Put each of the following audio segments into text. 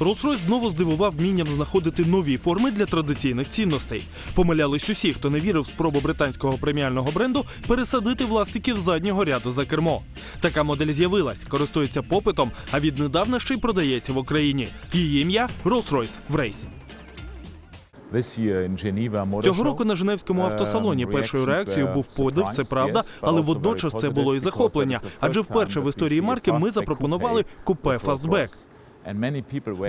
Rolls-Royce знову здивував вмінням знаходити нові форми для традиційних цінностей. Помилялись усі, хто не вірив в спробу британського преміального бренду пересадити власників заднього ряду за кермо. Така модель з'явилась, користується попитом, а віднедавна ще й продається в Україні. Її ім'я Rolls-Royce в рейс. Цього року на Женевському автосалоні першою реакцією був подив, це правда, але водночас це було і захоплення. Адже вперше в історії марки ми запропонували купе фастбек.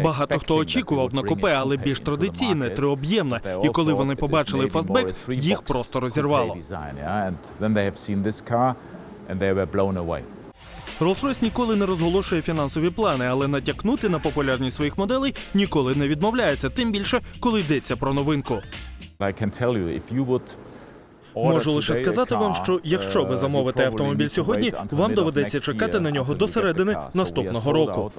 Багато хто очікував на купе, але більш традиційне, триоб'ємне. І коли вони побачили фастбек, їх просто розірвало. Rolls-Royce ніколи не розголошує фінансові плани, але натякнути на популярність своїх моделей ніколи не відмовляється, тим більше, коли йдеться про новинку. Можу лише сказати вам, що якщо ви замовите автомобіль сьогодні, вам доведеться чекати на нього до середини наступного року.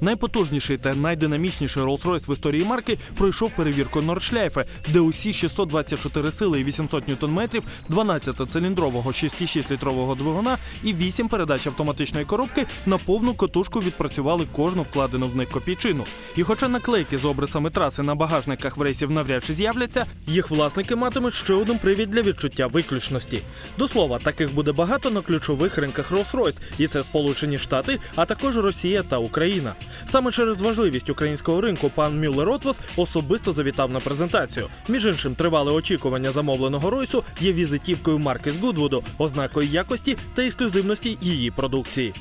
Найпотужніший та найдинамічніший Rolls-Royce в історії марки пройшов перевірку Нордшляйфе, де усі 624 сили і 800 ньютон-метрів, 12-циліндрового 6,6-літрового двигуна і 8 передач автоматичної коробки на повну котушку відпрацювали кожну вкладену в них копійчину. І хоча наклейки з обрисами траси на багажниках в рейсів навряд чи з'являться, їх власники матимуть ще один привід для відчуття виключності. До слова, таких буде багато на ключових ринках Rolls-Royce, і це Сполучені Штати, а також Росія та Україна. Саме через важливість українського ринку пан Мюллер Отвос особисто завітав на презентацію. Між іншим, тривале очікування замовленого ройсу є візитівкою марки з Гудвуду, ознакою якості та ексклюзивності її продукції.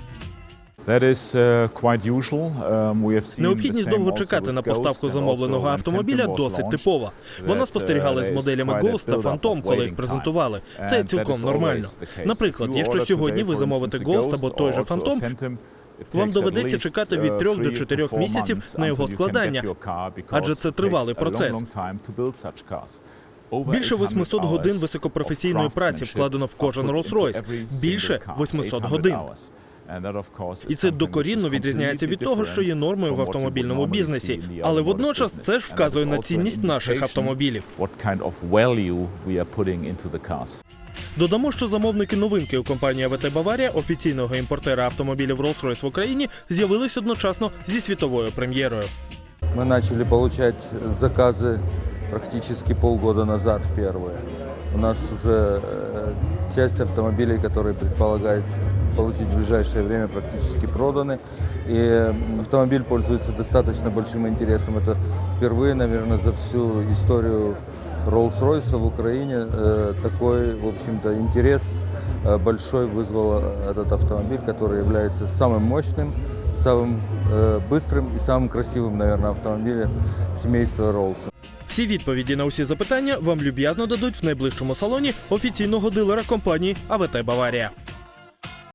Необхідність довго чекати на поставку замовленого автомобіля досить типова. Вона спостерігалась з моделями Ghost та Phantom, коли їх презентували. Це цілком нормально. Наприклад, якщо сьогодні ви замовите Ghost або той же Phantom, вам доведеться чекати від 3 до 4 місяців на його складання, адже це тривалий процес. Більше 800 годин високопрофесійної праці вкладено в кожен Rolls-Royce. Більше 800 годин. І це докорінно відрізняється від того, що є нормою в автомобільному бізнесі. Але водночас це ж вказує на цінність наших автомобілів. Додамо, що замовники новинки у компанії АВТ Баварія, офіційного імпортера автомобілів Rolls-Royce в Україні, з'явились одночасно зі світовою прем'єрою. Мы начали получать заказы практически полгода назад первые. У нас уже э, часть автомобилей, которые предполагается получить в ближайшее время, практически проданы. И м, автомобиль пользуется достаточно большим интересом. Это впервые, наверное, за всю историю Rolls-Royce в Украине э, такой, в общем-то, интерес э, большой вызвал э, этот автомобиль, который является самым мощным, самым э, быстрым и самым красивым, наверное, автомобилем семейства Rolls. Всі відповіді на усі запитання вам люб'язно дадуть в найближчому салоні офіційного дилера компанії АВТ Баварія.